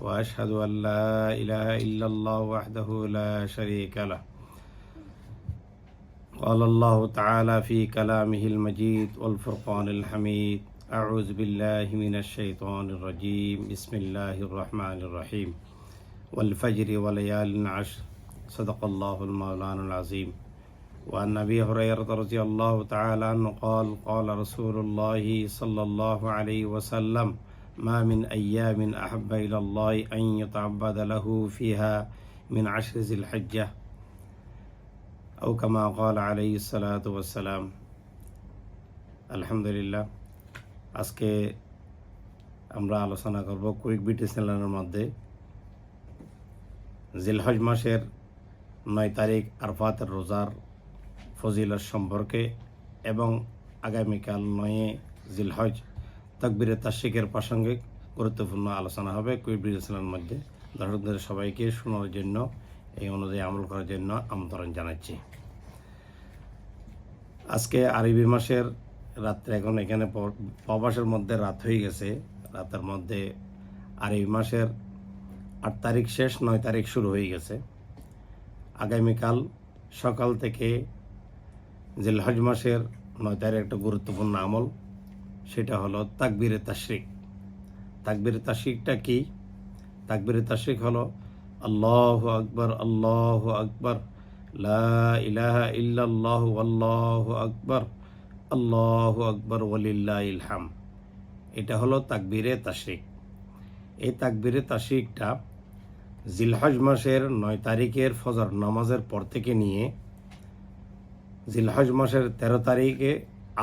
وأشهد أن لا إله إلا الله وحده لا شريك له. قال الله تعالى في كلامه المجيد والفرقان الحميد أعوذ بالله من الشيطان الرجيم. بسم الله الرحمن الرحيم. والفجر وليال عشر صدق الله المولان العظيم. وعن أبي هريرة رضي الله تعالى عنه قال قال رسول الله صلى الله عليه وسلم ما من أيام أحب إلى الله أن يتعبد له فيها من عشر ذي الحجة أو كما قال عليه الصلاة والسلام আলহামদুলিল্লাহ আজকে আমরা আলোচনা করব কুইক বিটি চ্যানেলের মধ্যে জিলহজ মাসের নয় তারিখ আরফাতের রোজার ফজিলত সম্পর্কে এবং আগামীকাল নয়ে জিলহজ তকবিরে তাশিকের প্রাসঙ্গিক গুরুত্বপূর্ণ আলোচনা হবে কুইক বিটি মধ্যে। দর্শকদের সবাইকে শোনার জন্য, এই অনুযায়ী আমল করার জন্য আমন্ত্রণ জানাচ্ছি। আজকে আরবি মাসের রাত্রে এখন এখানে প্রবাসের মধ্যে রাত হয়ে গেছে। রাতের মধ্যে আরবি মাসের আট তারিখ শেষ, নয় তারিখ শুরু হয়ে গেছে। আগামীকাল সকাল থেকে জিলহজ মাসের নয় তারিখ একটা গুরুত্বপূর্ণ আমল সেটা হলো তাকবিরে তাশরিক। তাকবিরে তাশরিকটা কি? তাকবিরে তাশরিক হলো আল্লাহ আকবর আল্লাহ আকবর ইলাহা ইল্লাল্লাহু, আল্লাহু আকবর, আল্লাহ আকবর ওয়ালিল্লাহ ইলহাম এটা হলো তাকবিরে তাশরিক। এই তাকবিরে তাশরিকটা জিলহজ মাসের নয় তারিখের ফজর নামাজের পর থেকে নিয়ে জিলহজ মাসের তেরো তারিখে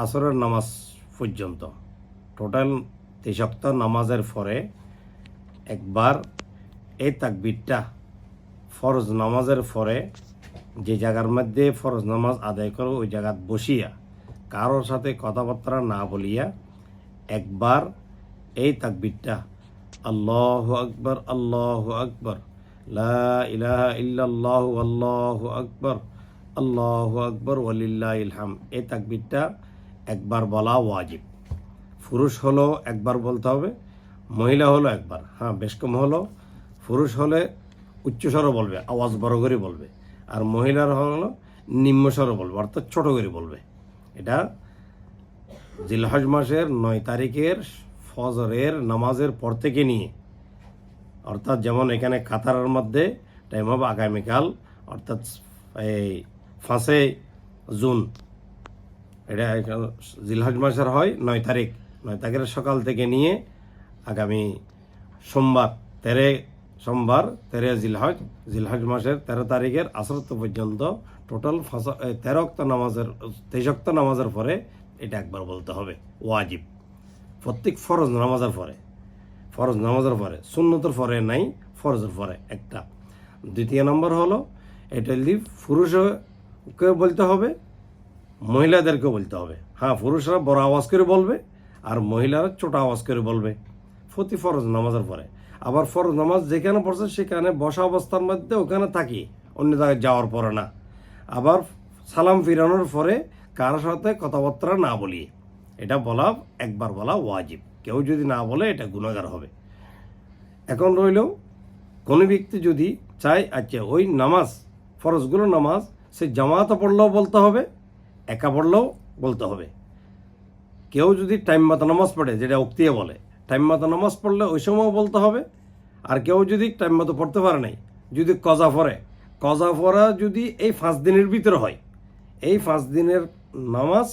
আসরের নামাজ পর্যন্ত টোটাল তেষক্ত নামাজের পরে একবার এই তাকবিরটা ফরজ নামাজের পরে যে জায়গার মধ্যে ফরজ নামাজ আদায় করো, ওই জায়গাত বসিয়া কারোর সাথে কথাবার্তা না বলিয়া একবার এই তাকবিরটা আল্লাহ আকবর আল্লাহ আকবর, লা ইলাহা ইল্লাল্লাহ, আল্লাহ আকবর আল্লাহ আকবর ওয়ালিল্লাহ ইলহাম এই তাকবিরটা একবার বলা ওয়াজিব। পুরুষ হলো একবার বলতে হবে, মহিলা হলো একবার। হ্যাঁ বেশ কম হলো। পুরুষ হলে উচ্চস্বরে বলবে, আওয়াজ বড় করে বলবে। আর মহিলার হলো নিম্নস্বরে বলবে, অর্থাৎ ছোট করে বলবে। এটা জিলহজ মাসের নয় তারিখের ফজরের নামাজের পর থেকে নিয়ে। অর্থাৎ যেমন এখানে কাতারের মধ্যে টাইম হবে আগামীকাল, অর্থাৎ এই ফাঁসে জুন। এটা জিলহজ মাসের হয় নয় তারিখ। নয় তাকে সকাল থেকে নিয়ে আগামী সোমবার, তেরে সোমবার, তেরে জিলহজ জিলহজ মাসের তেরো তারিখের আসরত্ব পর্যন্ত টোটাল তেরো অক্ত নামাজের তেইশক্ত নামাজের পরে এটা একবার বলতে হবে, ওয়াজিব। প্রত্যেক ফরজ নামাজের পরে, ফরজ নামাজের পরে, সুন্নতের পরে নাই, ফরজের পরে একটা। দ্বিতীয় নম্বর হলো, এটা যদি পুরুষকে বলতে হবে মহিলাদেরকে বলতে হবে। হ্যাঁ পুরুষরা বড় আওয়াজ করে বলবে আর মহিলারা ছোট আওয়াজ করে বলবে, ফতি ফরজ নামাজের পরে। আবার ফরজ নামাজ যেখানে পড়ছে সেখানে বসা অবস্থার মধ্যে ওখানে থাকি, অন্য জায়গায় যাওয়ার পরে না। আবার সালাম ফিরানোর পরে কারোর সাথে কথাবার্তা না বলি, এটা বলা, একবার বলা ওয়াজিব। কেউ যদি না বলে, এটা গুণাগার হবে। এখন রইল, কোনো ব্যক্তি যদি চায় আচ্ছা ওই নামাজ, ফরজগুলো নামাজ, সে জামাতে পড়লেও বলতে হবে, একা পড়লেও বলতে হবে। কেউ যদি টাইম মতো নামাজ পড়ে, যেটা উক্তিয়ে বলে টাইম মতো নামাজ পড়লে ওই সময়ও বলতে হবে। আর কেউ যদি টাইম মতো পড়তে পারে নাই, যদি কজা পড়ে, কজা পড়া যদি এই পাঁচ দিনের ভিতরে হয়, এই পাঁচ দিনের নামাজ,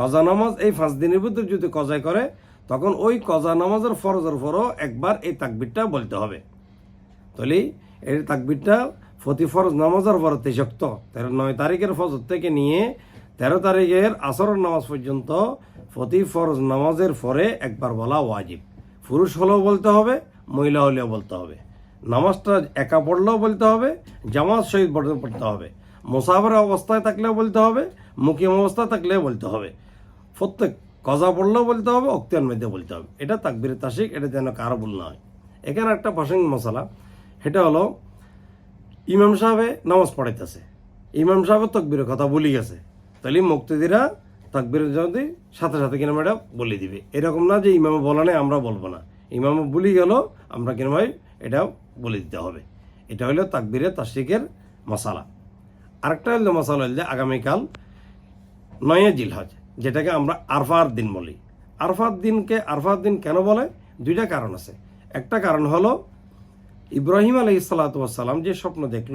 কজা নামাজ এই পাঁচ দিনের ভিতরে যদি কজায় করে, তখন ওই কজা নামাজের ফরজের পরও একবার এই তাকবিরটা বলতে হবে। তাহলে এই তাকবিরটা প্রতি ফরজ নামাজের পর তেষক্ত তেরো নয় তারিখের ফজর থেকে নিয়ে তেরো তারিখের আসরের নামাজ পর্যন্ত প্রতি ফরজ নামাজের পরে একবার বলা ওয়াজিব। পুরুষ হলেও বলতে হবে, মহিলা হলেও বলতে হবে। নামাজটা একা পড়লেও বলতে হবে, জামাত সহিত পড়তে হবে। মোসাফের অবস্থায় থাকলেও বলতে হবে, মুকিম অবস্থায় থাকলেও বলতে হবে। প্রত্যেক কজা পড়লেও বলতে হবে, অক্তিয়ার মধ্যে বলতে হবে। এটা তাকবির তাসিক, এটা যেন কারও ভুল না হয়। এখানে একটা প্রাসঙ্গিক মশলা, সেটা হলো, ইমাম সাহেবে নামাজ পড়াইতেছে। ইমাম সাহেব তকবিরের কথা বলি গেছে। তাহলে মুক্তিদিরা তকবিরের যদি সাথে সাথে কিনা এটা বলে দিবে। এরকম না যে ইমামে বলা নেই, আমরা বলব না। ইমামে বলি গেল, আমরা কিনা ভাই এটা বলে দিতে হবে। এটা হলো তাকবিরে তাসিকের মশালা। আরেকটা হলো মশালা হল যে আগামীকাল নয় জিলহজ, যেটাকে আমরা আরফার দিন বলি। আরফার দিনকে আরফার দিন কেন বলে? দুইটা কারণ আছে। একটা কারণ হলো ইব্রাহিম আলহ সালাতাম যে স্বপ্ন দেখল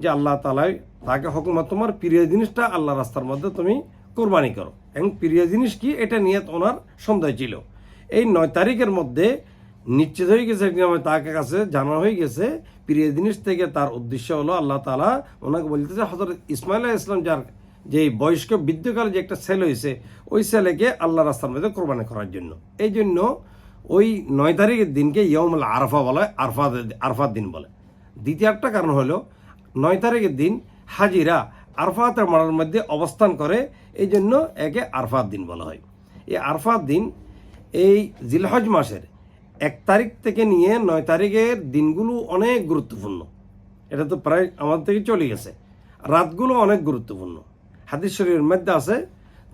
যে আল্লাহ তালায় তাকে হকুমত তোমার প্রিয় জিনিসটা আল্লাহ রাস্তার মধ্যে তুমি কোরবানি করো। এবং প্রিয় জিনিস কি? এটা নিয়ে ওনার সন্দেহ ছিল। এই নয় তারিখের মধ্যে নিশ্চিত হয়ে গেছে তাকে কাছে জানা হয়ে গেছে। প্রিয় জিনিস থেকে তার উদ্দেশ্য হলো আল্লাহ তালা ওনাকে বলতেছে হজরত ইসমাইল ইসলাম যার যে বয়স্ক বৃদ্ধকালে যে একটা ছেলে হয়েছে, ওই ছেলেকে আল্লাহ রাস্তার মধ্যে কোরবানি করার জন্য। এই জন্য ওই নয় তারিখের দিনকে ইয়মুল আরফা বলে আরফা আরফার দিন বলে। দ্বিতীয় একটা কারণ হলো, নয় তারিখের দিন হাজিরা আরফাতের মারার মধ্যে অবস্থান করে, এই জন্য একে আরফাত দিন বলা হয়। এই আরফাত দিন এই জিলহজ মাসের এক তারিখ থেকে নিয়ে নয় তারিখের দিনগুলো অনেক গুরুত্বপূর্ণ। এটা তো প্রায় আমাদের থেকে চলে গেছে। রাতগুলো অনেক গুরুত্বপূর্ণ। হাদিস শরীরের মধ্যে আছে,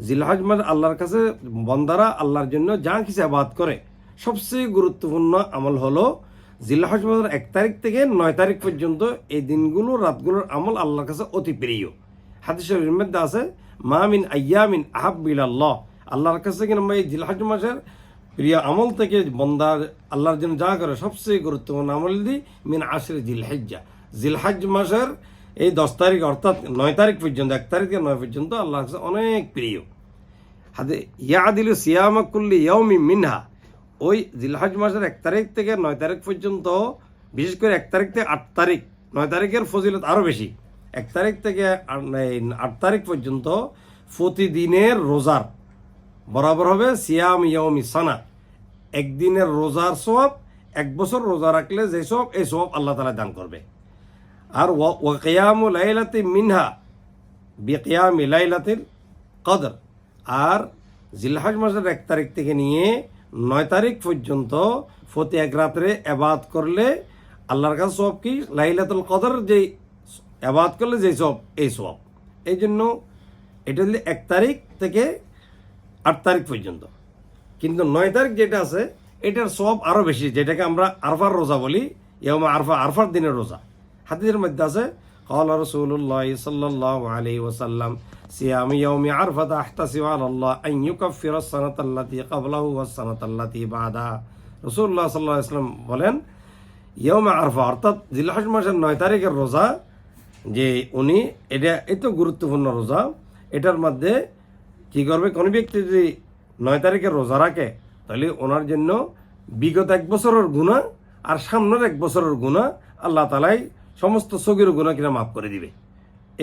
জিলহজ মাস আল্লাহর কাছে বন্দারা আল্লাহর জন্য যা কিছু আবাদ করে। সবচেয়ে গুরুত্বপূর্ণ আমল হলো মাসের এক তারিখ থেকে নয় তারিখ পর্যন্ত এই দিনগুলো, রাতগুলোর আমল আল্লাহর কাছে অতি প্রিয়। হাদিস শরীরের মধ্যে আছে মামিন আয়ামিন আহাবিল আল্লাহ আল্লাহর কাছে কিনা এই জিলহাজ মাসের প্রিয় আমল থেকে বন্দা আল্লাহর জন্য যা করে, সবচেয়ে গুরুত্বপূর্ণ আমল দি মিন আশরে জিলহাজ্জা। জিলহাজ মাসের এই দশ তারিখ অর্থাৎ নয় তারিখ পর্যন্ত, এক তারিখ থেকে নয় পর্যন্ত আল্লাহর কাছে অনেক প্রিয়। হাতে ইয়াদিল সিয়ামাকুল্লি ইয়মি মিনহা। ওই জিলহাজ মাসের এক তারিখ থেকে নয় তারিখ পর্যন্ত, বিশেষ করে এক তারিখ থেকে আট তারিখ, নয় তারিখের ফজিলত আরও বেশি। এক তারিখ থেকে আট- তারিখ পর্যন্ত প্রতিদিনের রোজার বরাবর হবে সিয়াম ইয়মি সানা। একদিনের রোজার সব এক বছর রোজা রাখলে যে সব এই সব আল্লাহ তালা দান করবে। আর ওয়াকিয়াম লাইলাতি মিনহা, বিকিয়াম লাইলাতিল কদর। আর জিলহাজ মাসের এক তারিখ থেকে নিয়ে নয় তারিখ পর্যন্ত প্রতি এক রাত্রে এবাদ করলে আল্লাহর কাছে সব কি? লাইলাতুল কদর যে এবাদ করলে যে সব এই সব এই জন্য এটা হলে এক তারিখ থেকে আট তারিখ পর্যন্ত কিন্তু নয় তারিখ যেটা আছে এটার সব আরও বেশি যেটাকে আমরা আরফার রোজা বলি ইয়ম আরফা আরফার দিনের রোজা হাদিসের মধ্যে আছে قال رسول الله صلى الله عليه وسلم صيام يوم عرفة أحتسب على الله أن يكفر السنة التي قبله والسنة التي بعدها رسول الله صلى الله عليه وسلم বলেন ইয়মে আরফা অর্থাৎ জিলহজ মাসের নয় তারিখের রোজা যে উনি, এটা এত গুরুত্বপূর্ণ রোজা, এটার মধ্যে কি করবে? কোনো ব্যক্তি যদি নয় তারিখের রোজা রাখে, তাহলে ওনার জন্য বিগত এক বছরের গুণা আর সামনের এক বছরের গুণা আল্লাহ তালাই সমস্ত সগির গুণা কিনা মাফ করে দিবে।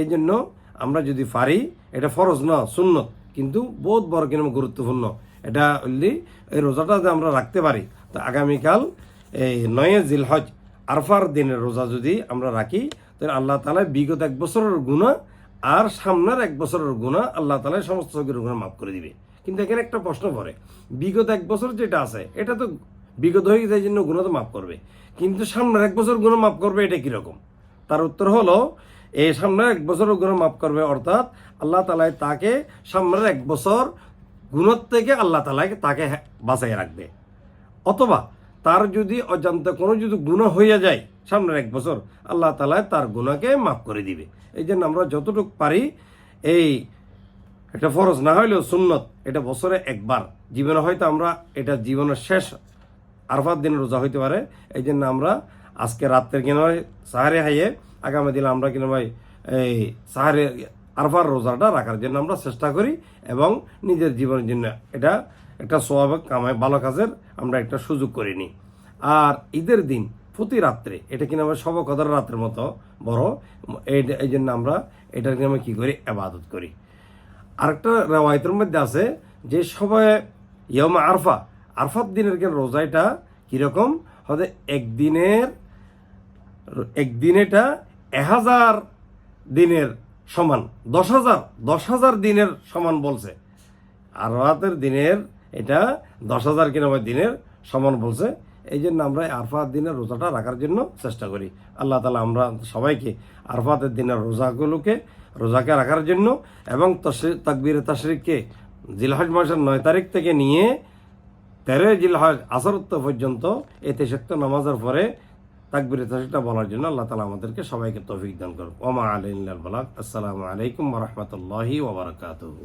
এই জন্য আমরা যদি পারি, এটা ফরজ না, সুন্নত, কিন্তু বহুত বড় কিনা গুরুত্বপূর্ণ। এটা হলি এই রোজাটা যদি আমরা রাখতে পারি, তো আগামীকাল এই নয় জিলহজ আরফার দিনের রোজা যদি আমরা রাখি তাহলে আল্লাহ তালা বিগত এক বছরের গুণা আর সামনের এক বছরের গুণা আল্লাহ তালা সমস্ত সগির গুণা মাফ করে দিবে। কিন্তু এখানে একটা প্রশ্ন পড়ে, বিগত এক বছর যেটা আছে, এটা তো বিগত হয়ে গেছে জন্য গুণা তো মাফ করবে। কিন্তু সামনের এক বছর গুণা মাফ করবে, এটা কীরকম তার উত্তর হলো এই সামনের এক বছরের গুণা মাফ করবে, অর্থাৎ আল্লাহ তালায় তাকে সামনের এক বছর গুণর থেকে আল্লাহ তালাই তাকে বাঁচাই রাখবে। অথবা তার যদি অজান্তে কোনো যদি গুণা হইয়া যায় সামনের এক বছর আল্লাহ তালা তার গুণাকে মাফ করে দিবে। এই জন্য আমরা যতটুকু পারি এই এটা ফরজ না হইলেও সুন্নত, এটা বছরে একবার। জীবনে হয়তো আমরা এটা জীবনের শেষ আরফাত দিন রোজা হইতে পারে। এই জন্য আমরা আজকে রাত্রের কিনা হয় সাহারে হাইয়ে আগামী দিনে আমরা কিনা ভাই এই সাহারে আরফার রোজাটা রাখার জন্য আমরা চেষ্টা করি এবং নিজের জীবনের জন্য এটা একটা স্বভাবিক কামায় ভালো কাজের আমরা একটা সুযোগ করে নিই। আর ঈদের দিন প্রতি রাত্রে, এটা কিনা আমরা সব কদর রাত্রের মতো, বড়, এই জন্য আমরা কিনা আমরা কী করি? আবাদত করি। আরেকটা রেওয়ায়তের মধ্যে আছে যে সবাই ইয়ম আরফা আরফাত দিনের কেন রোজাইটা কীরকম? হতে একদিনের একদিন এটা এক হাজার দিনের সমান দশ হাজার দশ হাজার দিনের সমান বলছে। আর রাতের দিনের এটা দশ হাজার কিনব্বই দিনের সমান বলছে। এই জন্য আমরা আরফাত দিনের রোজাটা রাখার জন্য চেষ্টা করি। আল্লাহ তালা আমরা সবাইকে আরফাতের দিনের রোজাগুলোকে রোজাকে রাখার জন্য এবং তাকবীরে তাশরিককে জিলহজ মাসের নয় তারিখ থেকে নিয়ে তেরোই জিলহজ আসরত্ব পর্যন্ত এতে তেষট্ট নামাজের পরে তাকবির তাশরিকটা বলার জন্য আল্লাহ তালা আমাদেরকে সবাইকে তৌফিক দান করুন ওমা আলাইল্লাহ বলাক আসসালামু আলাইকুম রহমতুল্লাহি ওবরাকাতুহু